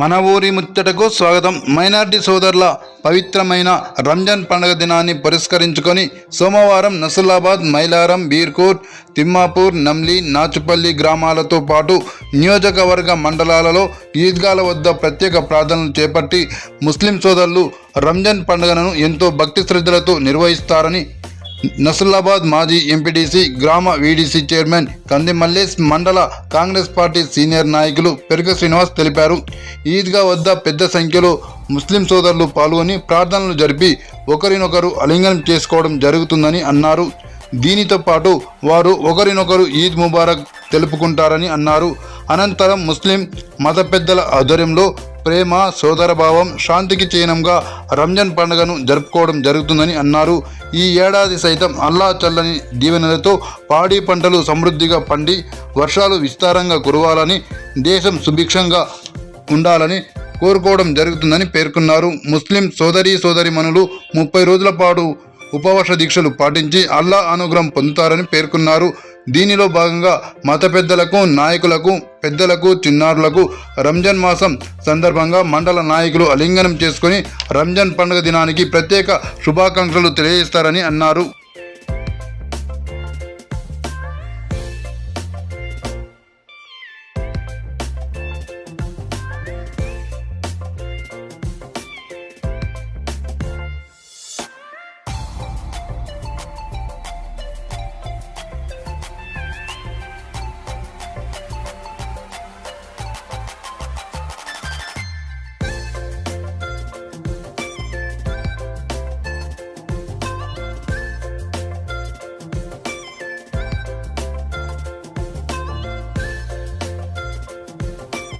మన ఊరి ముచ్చటకు స్వాగతం. మైనార్టీ సోదరుల పవిత్రమైన రంజాన్ పండుగ దినాన్ని పురస్కరించుకొని సోమవారం నసులాబాద్ మైలారం బీర్కూర్ తిమ్మాపూర్ నమ్లి నాచుపల్లి గ్రామాలతో పాటు నియోజకవర్గ మండలాలలో ఈద్గాల వద్ద ప్రత్యేక ప్రార్థనలు చేపట్టి ముస్లిం సోదరులు రంజాన్ పండుగను ఎంతో భక్తి శ్రద్ధలతో నిర్వహిస్తారని నసులాబాద్ మాజీ ఎంపీటీసీ గ్రామ వీడీసీ చైర్మన్ కంది మల్లేష్ మండల కాంగ్రెస్ పార్టీ సీనియర్ నాయకులు పెరుక శ్రీనివాస్ తెలిపారు. ఈద్గా వద్ద పెద్ద సంఖ్యలో ముస్లిం సోదరులు పాల్గొని ప్రార్థనలు జరిపి ఒకరినొకరు అలింగనం చేసుకోవడం జరుగుతుందని అన్నారు. దీనితో పాటు వారు ఒకరినొకరు ఈద్ ముబారక్ తెలుపుకుంటారని అన్నారు. అనంతరం ముస్లిం మత పెద్దల ఆధ్వర్యంలో ప్రేమ సోదరభావం శాంతికి చిహ్నంగా రంజాన్ పండుగను జరుపుకోవడం జరుగుతుందని అన్నారు. ఈ ఏడాది సైతం అల్లా చల్లని దీవెనలతో పాడి పంటలు సమృద్ధిగా పండి వర్షాలు విస్తారంగా కురవాలని దేశం సుభిక్షంగా ఉండాలని కోరుకోవడం జరుగుతుందని పేర్కొన్నారు. ముస్లిం సోదరీ సోదరిమణులు ముప్పై రోజుల పాటు ఉపవాస దీక్షలు పాటించి అల్లా అనుగ్రహం పొందుతారని పేర్కొన్నారు. దీనిలో భాగంగా మత పెద్దలకు నాయకులకు పెద్దలకు చిన్నారులకు రంజాన్ మాసం సందర్భంగా మండల నాయకులు అలింగనం చేసుకుని రంజాన్ పండుగ దినానికి ప్రత్యేక శుభాకాంక్షలు తెలియజేస్తారని అన్నారు.